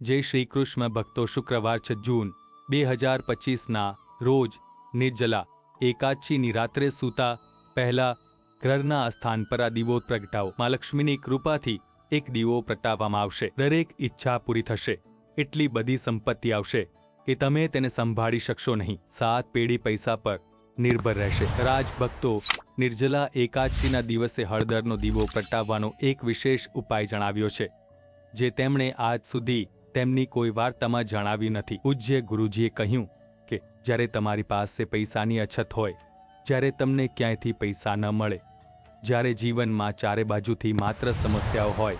જય શ્રી કૃષ્ણ ભક્તો શુક્રવાર છ જૂન, બે હજાર પચીસના રોજ નિર્જલા, એકાદશીની રાત્રે સૂતા પહેલા ઘરના સ્થાન પર આ દીવો પ્રગટાવો. મા લક્ષ્મીની કૃપાથી એક દીવો પ્રગટાવવામાં આવશે. દરેક ઈચ્છા પૂરી થશે. એટલી બધી સંપત્તિ આવશે કે તમે તેને સંભાળી શકશો નહીં. સાત પેઢી પૈસા પર નિર્ભર રહેશે. રાજભક્તો, નિર્જલા એકાદશીના દિવસે હળદરનો દીવો પ્રગટાવવાનો એક વિશેષ ઉપાય જણાવ્યો છે, જે તેમણે આજ સુધી તેમની કોઈ વાર્તામાં જણાવી નથી. પૂજ્ય ગુરુજીએ કહ્યું કે, જ્યારે તમારી પાસે પૈસાની અછત હોય, જ્યારે તમને ક્યાંયથી પૈસા ન મળે, જ્યારે જીવનમાં ચારે બાજુથી માત્ર સમસ્યાઓ હોય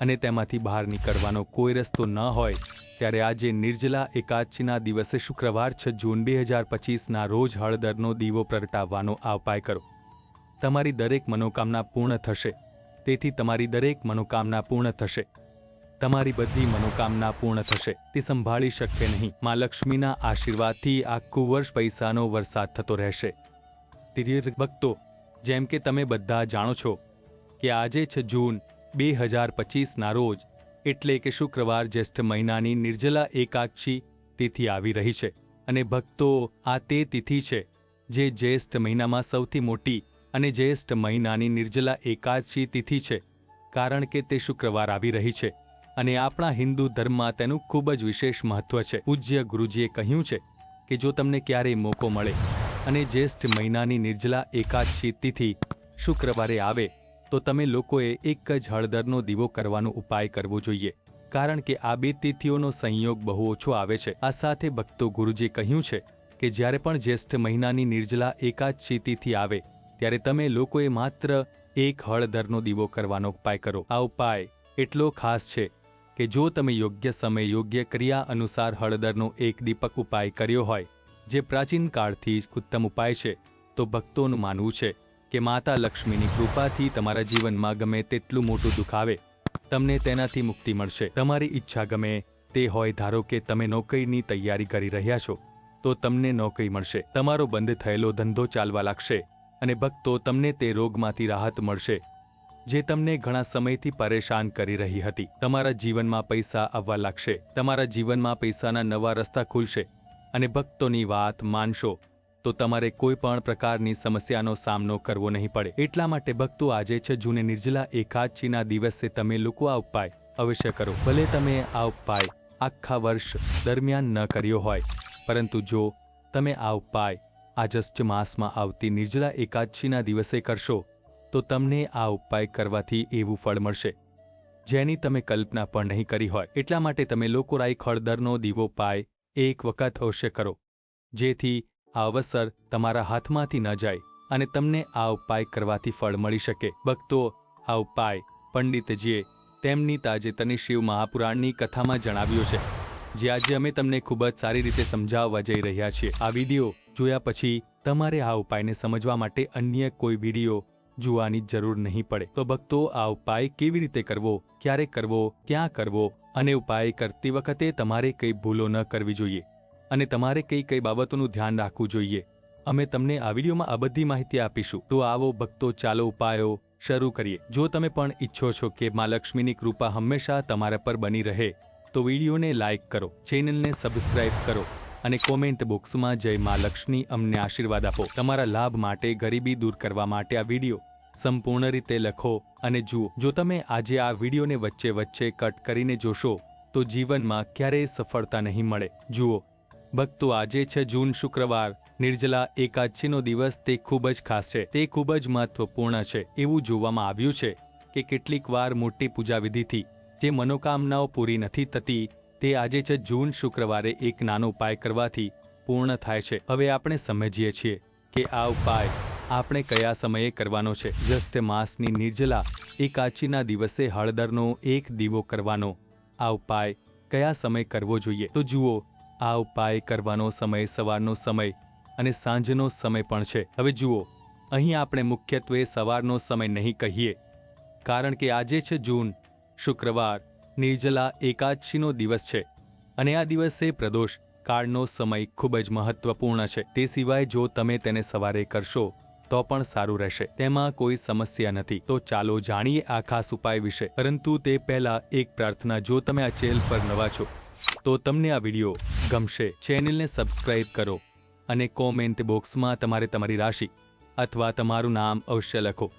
અને તેમાંથી બહાર નીકળવાનો કોઈ રસ્તો ન હોય, ત્યારે આજે નિર્જલા એકાદશીના દિવસે શુક્રવાર છ જૂન બે હજાર પચીસના રોજ હળદરનો દીવો પ્રગટાવવાનો આ ઉપાય કરો. તમારી દરેક મનોકામના પૂર્ણ થશે. તેથી તમારી દરેક મનોકામના પૂર્ણ થશે. તમારી બધી મનોકામના પૂર્ણ થશે. તે સંભાળી શકશે નહીં. માં લક્ષ્મીના આશીર્વાદથી આખું વર્ષ પૈસાનો વરસાદ થતો રહેશે. તીર્થ ભક્તો, જેમ કે તમે બધા જાણો છો કે આજે છે જૂન બે હજાર પચીસના રોજ, એટલે કે શુક્રવાર જ્યેષ્ઠ મહિનાની નિર્જલા એકાદશી તિથિ આવી રહી છે. અને ભક્તો, આ તે તિથિ છે જે જ્યેષ્ઠ મહિનામાં સૌથી મોટી અને જ્યેષ્ઠ મહિનાની નિર્જલા એકાદશી તિથિ છે. કારણ કે તે શુક્રવાર આવી રહી છે. અને આપણા હિન્દુ ધર્મમાં તેનું ખૂબ જ વિશેષ મહત્વ છે. પૂજ્ય ગુરુજીએ કહ્યું છે કે જો તમને ક્યારેય મોકો મળે અને જ્યેષ્ઠ મહિનાની નિર્જલા એકાદશી તિથિ શુક્રવારે આવે, તો તમે લોકોએ એક જ હળદરનો દીવો કરવાનો ઉપાય કરવો જોઈએ. કારણ કે આ બે તિથિઓનો સંયોગ બહુ ઓછો આવે છે. આ સાથે ભક્તો ગુરુજીએ કહ્યું છે કે જ્યારે પણ જ્યેષ્ઠ મહિનાની નિર્જલા એકાદશી તિથિ આવે, ત્યારે તમે લોકોએ માત્ર એક હળદરનો દીવો કરવાનો ઉપાય કરો. આ ઉપાય એટલો ખાસ છે કે જો તમે યોગ્ય સમય યોગ્ય ક્રિયા અનુસાર હળદરનો એક દીપક ઉપાય કર્યો હોય, જે પ્રાચીન કાળથી જ ઉત્તમ ઉપાય છે, તો ભક્તોનું માનવું છે કે માતા લક્ષ્મીની કૃપાથી તમારા જીવનમાં ગમે તેટલું મોટું દુઃખ આવે, તમને તેનાથી મુક્તિ મળશે. તમારી ઈચ્છા ગમે તે હોય, ધારો કે તમે નોકરીની તૈયારી કરી રહ્યા છો, તો તમને નોકરી મળશે. તમારો બંધ થયેલો ધંધો ચાલવા લાગશે અને ભક્તો તમને તે રોગમાંથી રાહત મળશે. જે તમને ઘણા સમયથી પરેશાન કરી રહી હતી. તમારા જીવનમાં પૈસા આવવા લાગશે. તમારા જીવનમાં પૈસાના નવા રસ્તા ખુલશે. અને ભક્તોની વાત માનશો, તો તમારે કોઈ પણ પ્રકારની સમસ્યાનો સામનો કરવો નહીં પડે. એટલા માટે ભક્તો આજે છે જૂને નિર્જલા એકાદશીના દિવસે તમે લોકો આ ઉપાય અવશ્ય કરો. ભલે તમે આ ઉપાય આખા વર્ષ દરમિયાન ન કર્યો હોય, પરંતુ જો તમે આ ઉપાય આજસ્ટ માસમાં આવતી નિર્જલા એકાદશીના દિવસે કરશો તો તમને આ ઉપાય કરવાથી એવું ફળ મળશે. જેની તમે કલ્પના પણ નહીં કરી હોય. એટલા માટે તમે લોકોરાઈ ખળદરનો દીવો પાય એક વખત અવશ્ય કરો. જેથી આ અવસર તમારા હાથમાંથી ન જાય અને તમને આ ઉપાય કરવાથી ફળ મળી શકે. ભક્તો, આ ઉપાય પંડિતજીએ તેમની તાજેતરની શિવ મહાપુરાણની કથામાં જણાવ્યું છે. જે આજે અમે તમને ખૂબ જ સારી રીતે સમજાવવા જઈ રહ્યા છીએ. આ વીડિયો જોયા પછી તમારે આ ઉપાયને સમજવા માટે અન્ય કોઈ વીડિયો જોવાની જરૂર નહીં પડે. તો ભક્તો, આ ઉપાય કેવી રીતે કરવો? ક્યારે કરવો? ક્યાં કરવો? અને ઉપાય કરતી વખતે તમારે કઈ ભૂલો ન કરવી જોઈએ. અને તમારે કઈ કઈ બાબતોનું ધ્યાન રાખવું જોઈએ. અમે તમને આ વિડીયોમાં આ બધી માહિતી આપીશું. તો આવો ભક્તો, ચાલો ઉપાયો શરૂ કરીએ. જો તમે પણ ઈચ્છો છો કે મા લક્ષ્મીની કૃપા હંમેશા તમારા પર બની રહે, તો વિડીયોને લાઇક કરો. ચેનલને સબસ્ક્રાઇબ કરો. અને કોમેન્ટ બોક્સમાં જય મા લક્ષ્મી, અમને આશીર્વાદ આપો. તમારા લાભ માટે ગરીબી દૂર કરવા માટે આ વીડિયો સંપૂર્ણ રીતે લખો અને જુઓ. જો તમે આજે આ વિડીયોને વચ્ચે વચ્ચે કટ કરીને જોશો, તો જીવનમાં ક્યારેય સફળતા નહીં મળે. જુઓ. ભક્તો, આજે છે જૂન શુક્રવાર. નિર્જલા એકાદશીનો દિવસ તે ખૂબ જ ખાસ છે. તે ખૂબ જ મહત્વપૂર્ણ છે. એવું જોવામાં આવ્યું છે કે કેટલીક વાર મોટી પૂજા વિધિથી જે મનોકામનાઓ પૂરી નથી થતી તે આજે છે જૂન શુક્રવારે એક નાનો ઉપાય કરવાથી પૂર્ણ થાય છે. હવે આપણે સમજીએ છીએ કે આ ઉપાય આપણે કયા સમયે કરવાનો છે. જસ્ટ માસની નિર્જલા એકાચીના દિવસે હળદરનો એક દીવો કરવાનો. આ ઉપાય કયા સમય કરવો જોઈએ? તો જુઓ, આ ઉપાય કરવાનો સમય સવારનો સમય અને સાંજનો સમય પણ છે. હવે જુઓ, અહીં આપણે મુખ્યત્વે સવારનો સમય નહીં કહીએ, કારણ કે આજે છે જૂન, શુક્રવાર નિર્જલા એકાદશીનો દિવસ છે. અને આ દિવસે પ્રદોષ કાળનો સમય ખૂબ જ મહત્વપૂર્ણ છે. તે સિવાય જો તમે તેને સવારે કરશો, તો પણ સારું રહેશે. તેમાં કોઈ સમસ્યા નથી. તો ચાલો જાણીએ આ ખાસ ઉપાય વિશે. પરંતુ તે પહેલા એક પ્રાર્થના, જો તમે આ ચેનલ પર નવા છો, તો તમને આ વીડિયો ગમશે. ચેનલને સબસ્ક્રાઇબ કરો અને કોમેન્ટ બોક્સમાં તમારે તમારી રાશિ અથવા તમારું નામ અવશ્ય લખો.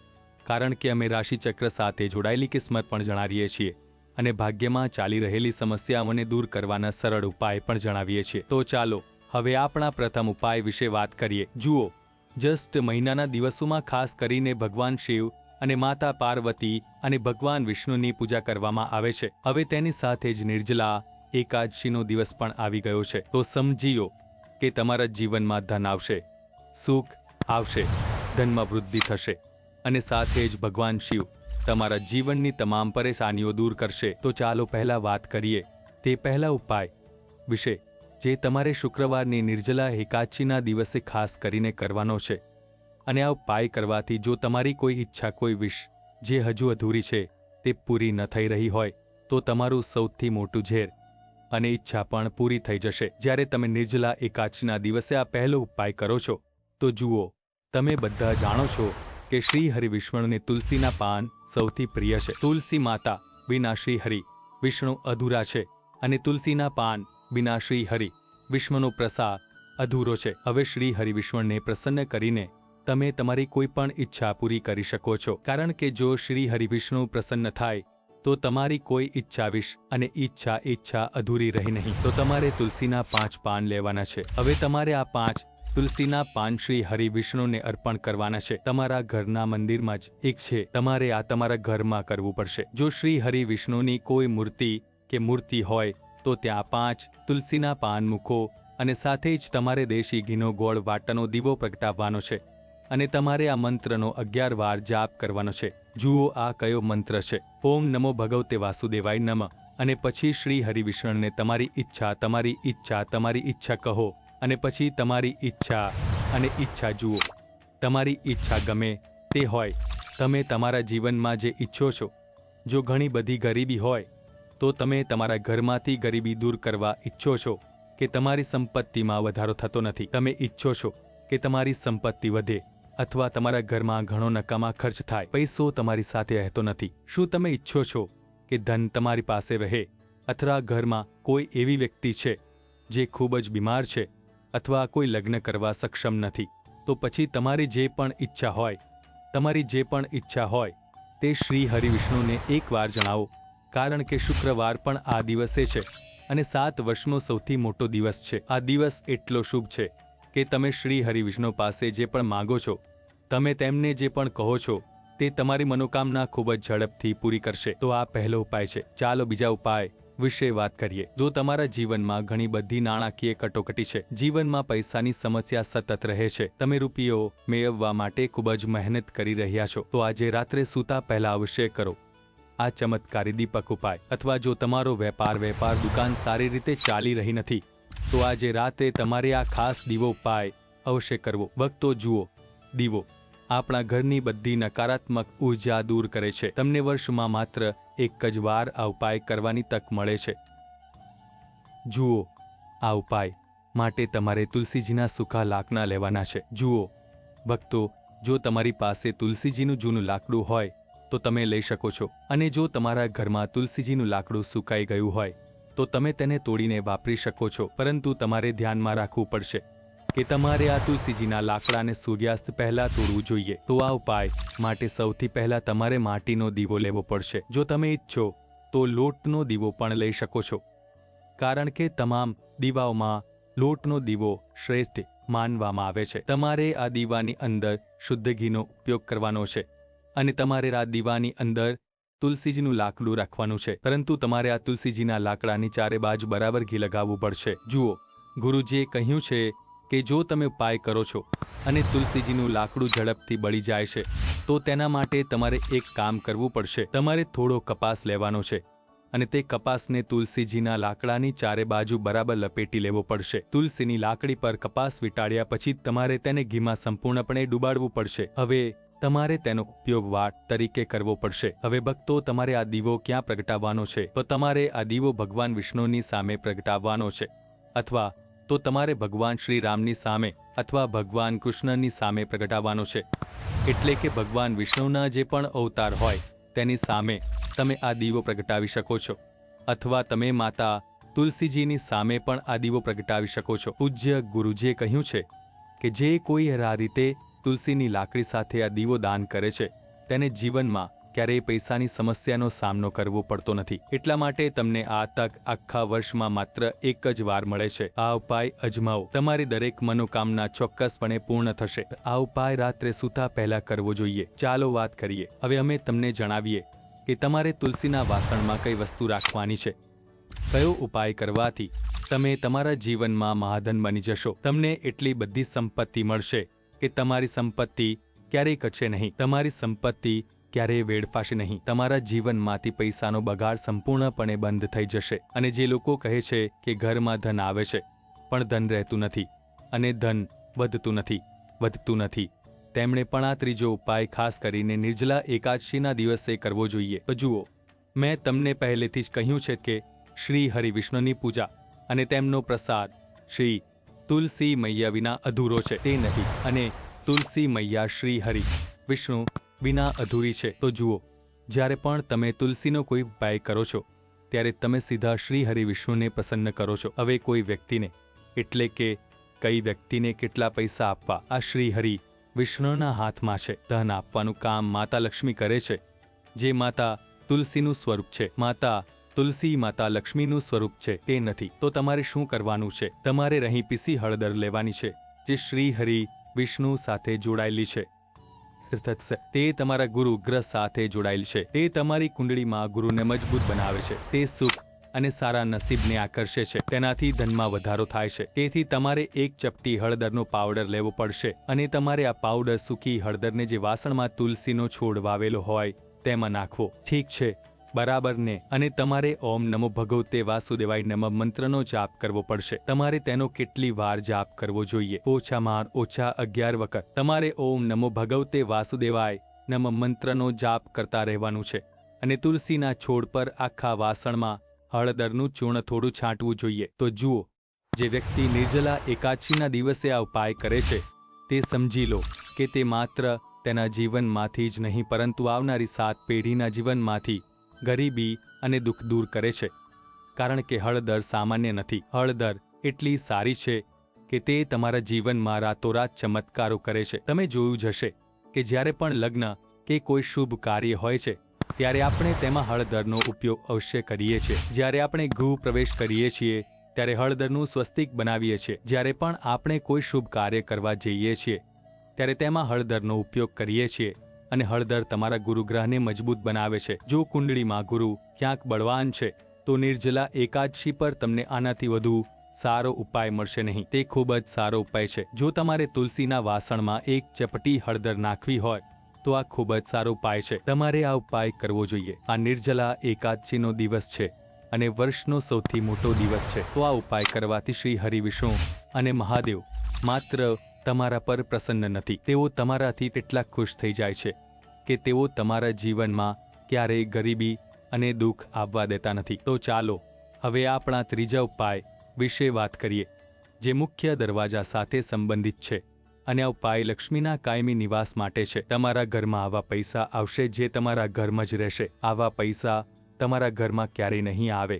કારણ કે અમે રાશિચક્ર સાથે જોડાયેલી કિસ્મત પણ જણાવીએ છીએ. અને ભાગ્યમાં ચાલી રહેલી સમસ્યાઓને દૂર કરવાના સરળ ઉપાય પણ જણાવીએ છીએ. તો ચાલો, હવે આપણા પ્રથમ ઉપાય વિશે વાત કરીએ. જુઓ, જસ્ટ મહિનાના દિવસોમાં ખાસ કરીને ભગવાન શિવ અને માતા પાર્વતી અને ભગવાન વિષ્ણુની પૂજા કરવામાં આવે છે. હવે તેની સાથે જ નિર્જલા એકાદશીનો દિવસ પણ આવી ગયો છે. તો સમજીઓ કે તમારા જીવનમાં ધન આવશે, સુખ આવશે, ધનમાં વૃદ્ધિ થશે અને સાથે જ ભગવાન શિવ તમારા જીવનની તમામ પરેશાનીઓ દૂર કરશે. તો ચાલો પહેલા વાત કરીએ. તે પહેલા ઉપાય વિશે, જે તમારે શુક્રવારની નિર્જલા એકાદશીના દિવસે ખાસ કરીને કરવાનો છે. અને આ ઉપાય કરવાથી જો તમારી કોઈ ઈચ્છા, કોઈ વિશ, જે હજુ અધૂરી છે, તે પૂરી ન થઈ રહી હોય, તો તમારું સૌથી મોટું ઝેર અને ઈચ્છા પણ પૂરી થઈ જશે. જ્યારે તમે નિર્જલા એકાદશીના દિવસે આ પહેલો ઉપાય કરો છો, તો જુઓ, તમે બધા જાણો છો કે શ્રી હરિ વિષ્ણુને તુલસીના પાન સૌથી પ્રિય છે. તુલસી માતા વિના શ્રી હરિ વિષ્ણુ અધૂરા છે અને તુલસીના પાન વિના શ્રી હરિ વિષ્ણુનો પ્રસાદ અધૂરો છે. હવે શ્રી હરિ વિષ્ણુને પ્રસન્ન કરીને તમે તમારી કોઈ પણ ઈચ્છા પૂરી કરી શકો છો. કારણ કે જો શ્રી હરિ વિષ્ણુ પ્રસન્ન થાય, તો તમારી કોઈ ઈચ્છા વિશ અને ઈચ્છા ઈચ્છા અધૂરી રહી નહીં. તો તમારે તુલસીના પાંચ પાન લેવાના છે. હવે તમારે આ પાંચ તુલસીના પાન શ્રી હરિવિષ્ણુને અર્પણ કરવાના છે. તમારા ઘરના મંદિરમાં જ એક છે. તમારે આ તમારા ઘરમાં કરવું પડશે. જો શ્રી હરિવિષ્ણુની કોઈ મૂર્તિ કે મૂર્તિ હોય, તો ત્યાં પાંચ તુલસીના પાન મૂકો અને સાથે જ તમારે દેશી ઘીનો ગોળ વાટનો દીવો પ્રગટાવવાનો છે અને તમારે આ મંત્રનો અગિયાર વાર જાપ કરવાનો છે. જુઓ આ કયો મંત્ર છે. ઓમ નમો ભગવતે વાસુદેવાય નમ. અને પછી શ્રી હરિવિષ્ણુને તમારી ઈચ્છા તમારી ઈચ્છા તમારી ઈચ્છા કહો. અને પછી તમારી ઈચ્છા અને ઈચ્છા જુઓ. તમારી ઈચ્છા ગમે તે હોય. તમે તમારા જીવનમાં જે ઈચ્છો છો, જો ઘણી બધી ગરીબી હોય, તો તમે તમારા ઘરમાંથી ગરીબી દૂર કરવા ઈચ્છો છો કે તમારી સંપત્તિમાં વધારો થતો નથી. તમે ઈચ્છો છો કે તમારી સંપત્તિ વધે અથવા તમારા ઘરમાં ઘણો નકામા ખર્ચ થાય. પૈસો તમારી સાથે રહેતો નથી. શું તમે ઈચ્છો છો કે ધન તમારી પાસે રહે? અથવા ઘરમાં કોઈ એવી વ્યક્તિ છે જે ખૂબ જ બીમાર છે? અથવા કોઈ લગ્ન કરવા સક્ષમ નથી, તો પછી તમારી જે પણ ઈચ્છા હોય, તમારી જે પણ ઈચ્છા હોય, તે શ્રી હરિવિષ્ણુને એકવાર જણાવો, કારણ કે શુક્રવાર પણ આ દિવસે છે અને સાત વર્ષનો સૌથી મોટો દિવસ છે. આ દિવસ એટલો શુભ છે કે તમે શ્રી હરિવિષ્ણુ પાસે જે પણ માગો છો, તમે તેમને જે પણ કહો છો, તે તમારી મનોકામના ખૂબ જ ઝડપથી પૂરી કરશે. તો આ પહેલો ઉપાય છે. ચાલો બીજા ઉપાય વિશે વાત કરીએ. જો તમારા જીવનમાં ઘણી બધી નાણાકીય કટોકટી છે, જીવનમાં પૈસાની સમસ્યા સતત રહે છે. તમે રૂપિયો મેળવવા માટે ખૂબ જ મહેનત કરી રહ્યા છો. તો આજે રાત્રે સૂતા પહેલા અવશ્ય કરો. આ ચમત્કારી દીપક ઉપાય. અથવા જો તમારો વેપાર વેપાર દુકાન સારી રીતે ચાલી રહી નથી, તો આજે રાતે તમારે આ ખાસ દીવો ઉપાય અવશ્ય કરવો. ભક્તો જુઓ, દીવો. આપણા ઘરની બધી નકારાત્મક ઊર્જા દૂર કરે છે. તમને વર્ષમાં માત્ર એક જ વાર આ ઉપાય કરવાની તક મળે છે. જુઓ, આ ઉપાય માટે તમારે તુલસીજીના સૂકા લાકડા લેવાના છે. જુઓ, ભક્તો, જો તમારી પાસે તુલસીજીનું જૂનું લાકડું હોય, તો તમે લઈ શકો છો. અને જો તમારા ઘરમાં તુલસીજીનું લાકડું સુકાઈ ગયું હોય, તો તમે તેને તોડીને વાપરી શકો છો. પરંતુ તમારે ધ્યાનમાં રાખવું પડશે. કે તમારે આ તુલસીજીના લાકડાને સૂર્યાસ્ત પહેલા તોડવું જોઈએ. તો આ ઉપાય માટે સૌથી પહેલા તમારે માટીનો દીવો લેવો પડશે. જો તમે ઈચ્છો તો લોટનો દીવો પણ લઈ શકો છો. કારણ કે તમામ દીવાઓમાં લોટનો દીવો શ્રેષ્ઠ માનવામાં આવે છે. તમારે આ દીવાની અંદર શુદ્ધ ઘીનો ઉપયોગ કરવાનો છે અને તમારે આ દીવાની અંદર તુલસીજીનું લાકડું રાખવાનું છે. પરંતુ તમારે આ તુલસીજીના લાકડાની ચારે બાજુ બરાબર ઘી લગાવવું પડશે. જુઓ, ગુરુજીએ કહ્યું છે કે જો તમે ઉપાય કરો છો અને તુલસીજીનું લાકડું ઝડપથી બળી જાય છે, તો તેના માટે તમારે એક કામ કરવું પડશે. તમારે થોડો કપાસ લેવાનો છે અને તે કપાસને તુલસીજીના લાકડાની ચારે બાજુ બરાબર લપેટી લેવો પડશે. તુલસીની લાકડી પર કપાસ વીંટાળ્યા પછી તમારે તેને ઘીમાં સંપૂર્ણપણે ડુબાડવું પડશે. હવે તમારે તેનો ઉપયોગ વાટ તરીકે કરવો પડશે. હવે ભક્તો, તમારે આ દીવો ક્યાં પ્રગટાવવાનો છે? તો તમારે આ દીવો ભગવાન વિષ્ણુની સામે પ્રગટાવવાનો છે. અથવા તો તમારે ભગવાન શ્રી રામની સામે અથવા ભગવાન કૃષ્ણની સામે પ્રગટાવવાનો છે. એટલે કે ભગવાન વિષ્ણુના જે પણ અવતાર હોય, તેની સામે તમે આ દીવો પ્રગટાવી શકો છો. અથવા તમે માતા તુલસીજીની સામે પણ આ દીવો પ્રગટાવી શકો છો. પૂજ્ય ગુરુજીએ કહ્યું છે કે જે કોઈ આ રીતે તુલસીની લાકડી સાથે આ દીવો દાન કરે છે, તેને જીવનમાં ક્યારેય પૈસાની સમસ્યાનો સામનો કરવો પડતો નથી. એટલા માટે તમને આ તક આખા વર્ષમાં માત્ર એક જ વાર મળે છે. આ ઉપાય અજમાવો. તમારી દરેક મનોકામના ચોક્કસપણે પૂર્ણ થશે. આ ઉપાય રાત્રે સૂતા પહેલા કરવો જોઈએ. ચાલો વાત કરીએ. હવે અમે તમને જણાવીએ કે તમારે તુલસીના વાસણમાં કઈ વસ્તુ રાખવાની છે. કયો ઉપાય કરવાથી તમે તમારા જીવનમાં મહાધન બની જશો. તમને એટલી બધી સંપત્તિ મળશે કે તમારી સંપત્તિ ક્યારેય કચે નહીં. તમારી સંપત્તિ ક્યારેય વેડફાશે નહીં. તમારા જીવનમાંથી પૈસાનો બગાડ સંપૂર્ણપણે બંધ થઈ જશે અને જે લોકો કહે છે કે ઘરમાં ધન આવે છે, પણ ધન રહેતું નથી અને ધન વધતું નથી વધતું નથી, તેમણે પણ આ ત્રીજો ઉપાય ખાસ કરીને નિર્જલા એકાદશીના દિવસે કરવો જોઈએ. તો જુઓ, મેં તમને પહેલેથી જ કહ્યું છે કે શ્રી હરિ વિષ્ણુની પૂજા અને તેમનો પ્રસાદ શ્રી તુલસી મૈયા વિના અધૂરો છે. તે નથી અને તુલસી મૈયા શ્રી હરિ વિષ્ણુ વિના અધૂરી છે. તો જુઓ, જ્યારે પણ તમે તુલસીનો કોઈ ઉપાય કરો છો, ત્યારે તમે સીધા શ્રી હરિ વિષ્ણુને પ્રસન્ન કરો છો. હવે કોઈ વ્યક્તિને, એટલે કે કઈ વ્યક્તિને કેટલા પૈસા આપવા, આ શ્રી હરિ વિષ્ણુના હાથમાં છે. ધન આપવાનું કામ માતા લક્ષ્મી કરે છે, જે માતા તુલસીનું સ્વરૂપ છે. માતા તુલસી માતા લક્ષ્મીનું સ્વરૂપ છે, તે નથી. તો તમારે શું કરવાનું છે? તમારે રહી પીસી હળદર લેવાની છે, જે શ્રી હરિ વિષ્ણુ સાથે જોડાયેલી છે. થશે તે તમારા ગુરુ ગ્રહ સાથે જોડાયેલ છે. તે તમારી કુંડળીમાં ગુરુને મજબૂત બનાવે છે. તે સુખ અને સારા નસીબને આકર્ષે છે. તેનાથી ધનમાં વધારો થાય છે. તેથી તમારે એક ચપટી હળદરનો પાવડર લેવો પડશે અને તમારે આ પાવડર સૂકી હળદરને જે વાસણમાં તુલસીનો છોડ વાવેલો હોય તેમાં નાખવો. ઠીક છે. બરાબર ને? અને તમારે ઓમ નમો ભગવતે વાસુદેવાય નમ મંત્રનો જાપ કરવો પડશે. તમારે તેનો કેટલી વાર જાપ કરવો જોઈએ? ઓછામાં ઓછા અગિયાર વખત. તમારે ઓમ નમો ભગવતે વાસુદેવાય નમ મંત્રનો જાપ કરતા રહેવાનું છે. અને તુલસીના છોડ પર આખા વાસણમાં હળદરનું ચૂર્ણ થોડું છાંટવું જોઈએ. તો જુઓ, જે વ્યક્તિ નિર્જલા એકાદશીના દિવસે આ ઉપાય કરે છે, તે સમજી લો કે તે માત્ર તેના જીવનમાંથી જ નહીં, પરંતુ આવનારી સાત પેઢીના જીવનમાંથી ગરીબી અને દુઃખ દૂર કરે છે. કારણ કે હળદર સામાન્ય નથી. હળદર એટલી સારી છે કે તે તમારા જીવનમાં રાતોરાત ચમત્કારો કરે છે. તમે જોયું જ હશે કે જ્યારે પણ લગ્ન કે કોઈ શુભ કાર્ય હોય છે, ત્યારે આપણે તેમાં હળદરનો ઉપયોગ અવશ્ય કરીએ છીએ. જ્યારે આપણે ગૃહ પ્રવેશ કરીએ છીએ, ત્યારે હળદરનું સ્વસ્તિક બનાવીએ છીએ. જ્યારે પણ આપણે કોઈ શુભ કાર્ય કરવા જઈએ છીએ, ત્યારે તેમાં હળદરનો ઉપયોગ કરીએ છીએ. અને હળદર તમારા ગુરુગ્રહને મજબૂત બનાવે છે. જો કુંડળીમાં ગુરુ ક્યાંક બળવાન છે, તો નિર્જલા એકાદશી પર તમને આનાથી વધુ સારો ઉપાય મળશે નહીં. તે ખૂબ જ સારો ઉપાય છે. જો તમારે તુલસીના વાસણમાં એક ચપટી હળદર નાખવી હોય, તો આ ખૂબ જ સારો ઉપાય છે. તમારે આ ઉપાય કરવો જોઈએ. આ નિર્જલા એકાદશીનો દિવસ છે અને વર્ષનો સૌથી મોટો દિવસ છે. તો આ ઉપાય કરવાથી શ્રી હરિવિષ્ણુ અને મહાદેવ માત્ર તમારા પર પ્રસન્ન નથી. તેઓ તમારાથી તેટલા ખુશ થઈ જાય છે કે તેઓ તમારા જીવનમાં ક્યારેય ગરીબી અને દુઃખ આવવા દેતા નથી. તો ચાલો, હવે આપણા ત્રીજા ઉપાય વિશે વાત કરીએ, જે મુખ્ય દરવાજા સાથે સંબંધિત છે અને આ ઉપાય લક્ષ્મીના કાયમી નિવાસ માટે છે. તમારા ઘરમાં આવા પૈસા આવશે જે તમારા ઘરમાં જ રહેશે. આવા પૈસા તમારા ઘરમાં ક્યારેય નહીં આવે,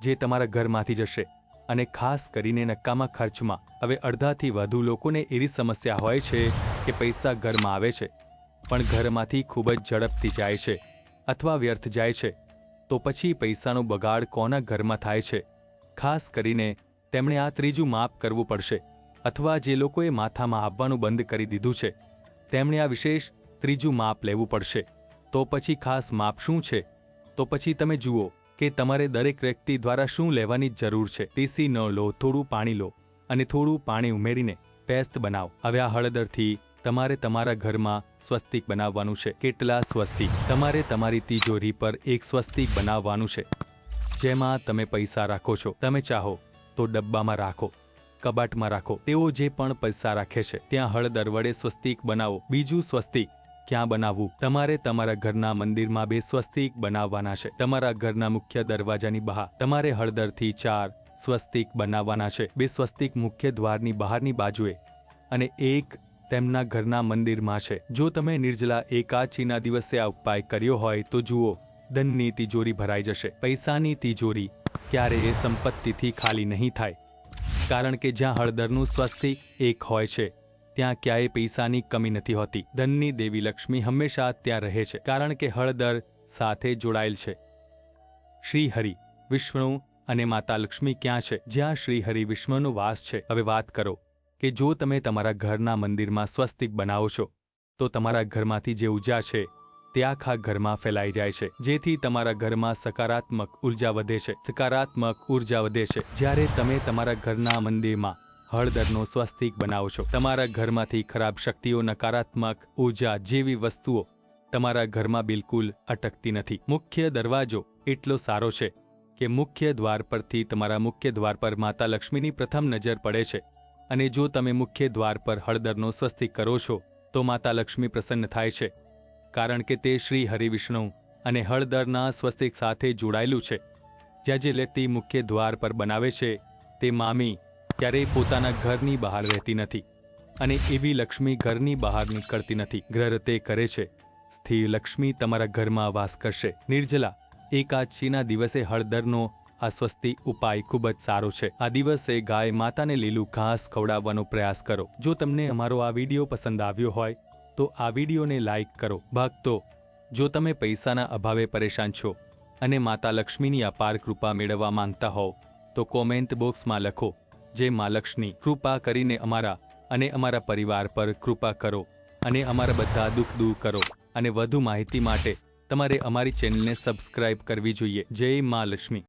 જે તમારા ઘરમાંથી જશે. અને ખાસ કરીને નકામા ખર્ચમાં. હવે અડધાથી વધુ લોકોને એવી સમસ્યા હોય છે કે પૈસા ઘરમાં આવે છે, પણ ઘરમાંથી ખૂબ જ ઝડપથી જાય છે અથવા વ્યર્થ જાય છે. તો પછી પૈસાનો બગાડ કોના ઘરમાં થાય છે? ખાસ કરીને તેમણે આ ત્રીજું માપ કરવું પડશે, અથવા જે લોકોએ માથામાં આવવાનું બંધ કરી દીધું છે, તેમણે આ વિશેષ ત્રીજું માપ લેવું પડશે. તો પછી ખાસ માપ શું છે? તો પછી તમે જુઓ. કે તમારે દરેક વ્યક્તિ દ્વારા શું લેવાની જરૂર છે? પીસી ન લો, થોડું પાણી લો અને થોડું પાણી ઉમેરીને પેસ્ટ બનાવો. હવે આ હળદરથી તમારે તમારા ઘરમાં સ્વસ્તિક બનાવવાનું છે. કેટલા સ્વસ્તિક? તમારે તમારી તિજોરી પર એક સ્વસ્તિક બનાવવાનું છે. જેમાં તમે પૈસા રાખો છો. તમે ચાહો તો ડબ્બામાં રાખો, કબાટમાં રાખો. તેઓ જે પણ પૈસા રાખે છે, ત્યાં હળદર વડે સ્વસ્તિક બનાવો. બીજું સ્વસ્તિક ક્યાં બનાવવું? તમારે તમારા ઘરના મંદિરમાં બે સ્વસ્તિક બનાવવાના છે. તમારા ઘરના મુખ્ય દરવાજાની બહાર. તમારે હળદરથી ચાર સ્વસ્તિક બનાવવાના છે. બે સ્વસ્તિક મુખ્ય દ્વારની બહારની બાજુએ અને એક તેમના ઘરના મંદિરમાં છે. જો તમે નિર્જલા એકાચીના દિવસે આ ઉપાય કર્યો હોય તો જુઓ, ધનની તિજોરી ભરાઈ જશે. પૈસાની તિજોરી ક્યારે એ સંપત્તિથી ખાલી નહીં થાય. કારણ કે જ્યાં હળદરનું સ્વસ્તિક એક હોય છે ત્યાં ક્યાંય પૈસાની કમી નથી હોતી. ધનની દેવી લક્ષ્મી હંમેશા ત્યાં રહે છે, કારણ કે હળદર સાથે જોડાયેલ છે. શ્રી હરિ વિષ્ણુ અને માતા લક્ષ્મી ક્યાં છે? જ્યાં શ્રી હરિ વિષ્ણુનો વાસ છે. હવે વાત કરો કે જો તમે તમારા ઘરના મંદિરમાં સ્વસ્તિક બનાવો છો, તો તમારા ઘરમાંથી જે ઊર્જા છે, તે આખા ઘરમાં ફેલાઈ જાય છે. જેથી તમારા ઘરમાં સકારાત્મક ઊર્જા વધે છે. સકારાત્મક ઊર્જા વધે છે. જ્યારે તમે તમારા ઘરના મંદિરમાં હળદરનો સ્વસ્તિક બનાવો છો તમારા ઘરમાંથી ખરાબ શક્તિઓ, નકારાત્મક ઊર્જા જેવી વસ્તુઓ તમારા ઘરમાં બિલકુલ અટકતી નથી. મુખ્ય દરવાજો એટલો સારો છે કે મુખ્ય દ્વાર પરથી તમારા મુખ્ય દ્વાર પર માતા લક્ષ્મીની પ્રથમ નજર પડે છે. અને જો તમે મુખ્ય દ્વાર પર હળદરનો સ્વસ્તિક કરો છો, તો માતા લક્ષ્મી પ્રસન્ન થાય છે. કારણ કે તે શ્રી હરિવિષ્ણુ અને હળદરના સ્વસ્તિક સાથે જોડાયેલું છે. જ્યાં જે વ્યક્તિ મુખ્ય દ્વાર પર બનાવે છે, તે મામી ક્યારેય પોતાના ઘરની બહાર રહેતી નથી અને એવી લક્ષ્મી ઘરની બહાર નીકળતી નથી. ગ્રહ તે કરે છે, સ્થિર લક્ષ્મી તમારા ઘરમાં વાસ કરશે. નિર્જલા એકાદશીના દિવસે હળદરનો આ સ્વસ્તિ ઉપાય ખૂબ જ સારો છે. આ દિવસે ગાય માતાને લીલું ઘાસ ખવડાવવાનો પ્રયાસ કરો. જો તમને અમારો આ વીડિયો પસંદ આવ્યો હોય, તો આ વિડીયોને લાઈક કરો. ભક્તો, જો તમે પૈસાના અભાવે પરેશાન છો અને માતા લક્ષ્મીની અપાર કૃપા મેળવવા માંગતા હોવ, તો કોમેન્ટ બોક્સમાં લખો. જે મા લક્ષ્મી કૃપા કરીને અમારા અને અમારા પરિવાર પર કૃપા કરો અને અમારા બધા દુઃખ દૂર કરો અને વધુ માહિતી માટે તમારે અમારી ચેનલને સબસ્ક્રાઇબ કરવી જોઈએ. જય મા લક્ષ્મી.